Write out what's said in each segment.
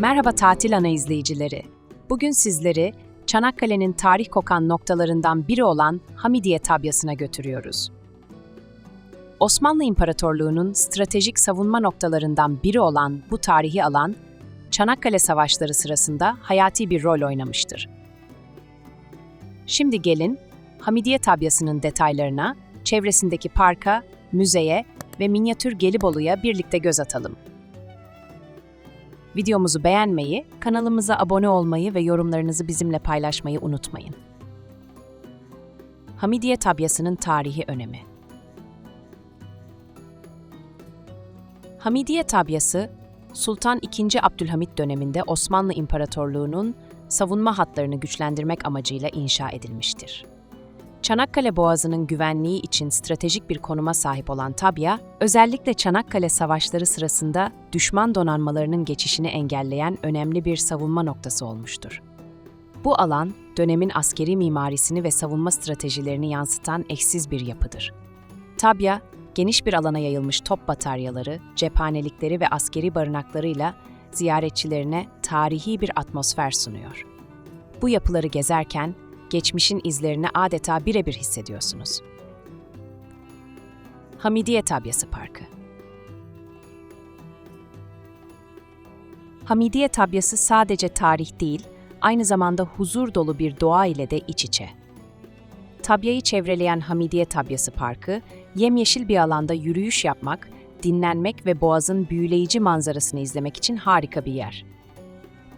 Merhaba Tatil Ana izleyicileri. Bugün sizleri Çanakkale'nin tarih kokan noktalarından biri olan Hamidiye Tabyası'na götürüyoruz. Osmanlı İmparatorluğu'nun stratejik savunma noktalarından biri olan bu tarihi alan, Çanakkale Savaşları sırasında hayati bir rol oynamıştır. Şimdi gelin Hamidiye Tabyası'nın detaylarına, çevresindeki parka, müzeye ve minyatür Gelibolu'ya birlikte göz atalım. Videomuzu beğenmeyi, kanalımıza abone olmayı ve yorumlarınızı bizimle paylaşmayı unutmayın. Hamidiye Tabyası'nın tarihi önemi Hamidiye Tabyası, Sultan II. Abdülhamit döneminde Osmanlı İmparatorluğu'nun savunma hatlarını güçlendirmek amacıyla inşa edilmiştir. Çanakkale Boğazı'nın güvenliği için stratejik bir konuma sahip olan Tabya, özellikle Çanakkale Savaşları sırasında düşman donanmalarının geçişini engelleyen önemli bir savunma noktası olmuştur. Bu alan, dönemin askeri mimarisini ve savunma stratejilerini yansıtan eşsiz bir yapıdır. Tabya, geniş bir alana yayılmış top bataryaları, cephanelikleri ve askeri barınaklarıyla ziyaretçilerine tarihi bir atmosfer sunuyor. Bu yapıları gezerken geçmişin izlerini adeta birebir hissediyorsunuz. Hamidiye Tabyası Parkı Hamidiye Tabyası sadece tarih değil, aynı zamanda huzur dolu bir doğa ile de iç içe. Tabyayı çevreleyen Hamidiye Tabyası Parkı, yemyeşil bir alanda yürüyüş yapmak, dinlenmek ve boğazın büyüleyici manzarasını izlemek için harika bir yer.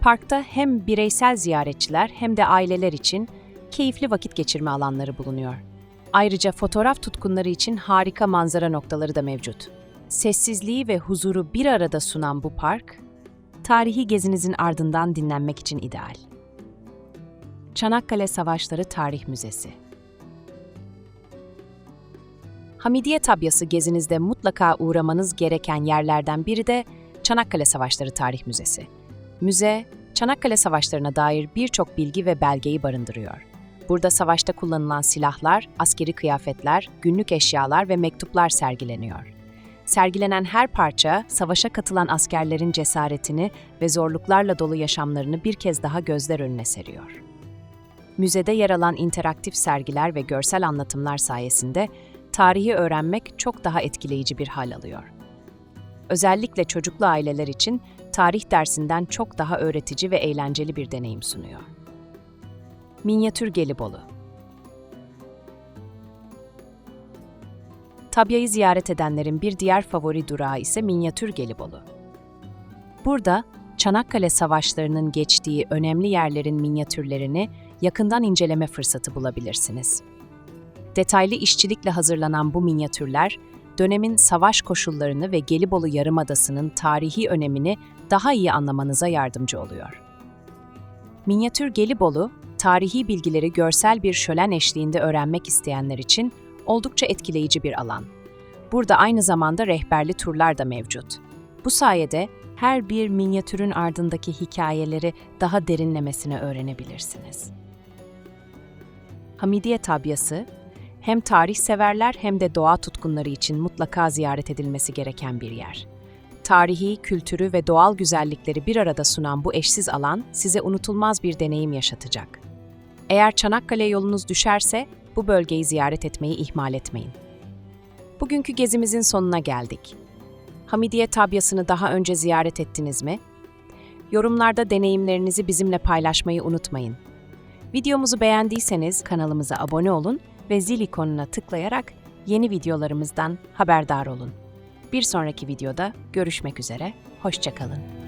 Parkta hem bireysel ziyaretçiler hem de aileler için keyifli vakit geçirme alanları bulunuyor. Ayrıca fotoğraf tutkunları için harika manzara noktaları da mevcut. Sessizliği ve huzuru bir arada sunan bu park, tarihi gezinizin ardından dinlenmek için ideal. Çanakkale Savaşları Tarih Müzesi Hamidiye Tabyası gezinizde mutlaka uğramanız gereken yerlerden biri de Çanakkale Savaşları Tarih Müzesi. Müze, Çanakkale Savaşları'na dair birçok bilgi ve belgeyi barındırıyor. Burada savaşta kullanılan silahlar, askeri kıyafetler, günlük eşyalar ve mektuplar sergileniyor. Sergilenen her parça, savaşa katılan askerlerin cesaretini ve zorluklarla dolu yaşamlarını bir kez daha gözler önüne seriyor. Müzede yer alan interaktif sergiler ve görsel anlatımlar sayesinde tarihi öğrenmek çok daha etkileyici bir hal alıyor. Özellikle çocuklu aileler için tarih dersinden çok daha öğretici ve eğlenceli bir deneyim sunuyor. Minyatür Gelibolu Tabya'yı ziyaret edenlerin bir diğer favori durağı ise Minyatür Gelibolu. Burada Çanakkale Savaşları'nın geçtiği önemli yerlerin minyatürlerini yakından inceleme fırsatı bulabilirsiniz. Detaylı işçilikle hazırlanan bu minyatürler, dönemin savaş koşullarını ve Gelibolu Yarımadası'nın tarihi önemini daha iyi anlamanıza yardımcı oluyor. Minyatür Gelibolu, tarihi bilgileri görsel bir şölen eşliğinde öğrenmek isteyenler için oldukça etkileyici bir alan. Burada aynı zamanda rehberli turlar da mevcut. Bu sayede her bir minyatürün ardındaki hikayeleri daha derinlemesine öğrenebilirsiniz. Hamidiye Tabyası, hem tarih severler hem de doğa tutkunları için mutlaka ziyaret edilmesi gereken bir yer. Tarihi, kültürü ve doğal güzellikleri bir arada sunan bu eşsiz alan size unutulmaz bir deneyim yaşatacak. Eğer Çanakkale yolunuz düşerse bu bölgeyi ziyaret etmeyi ihmal etmeyin. Bugünkü gezimizin sonuna geldik. Hamidiye Tabyası'nı daha önce ziyaret ettiniz mi? Yorumlarda deneyimlerinizi bizimle paylaşmayı unutmayın. Videomuzu beğendiyseniz kanalımıza abone olun ve zil ikonuna tıklayarak yeni videolarımızdan haberdar olun. Bir sonraki videoda görüşmek üzere, hoşçakalın.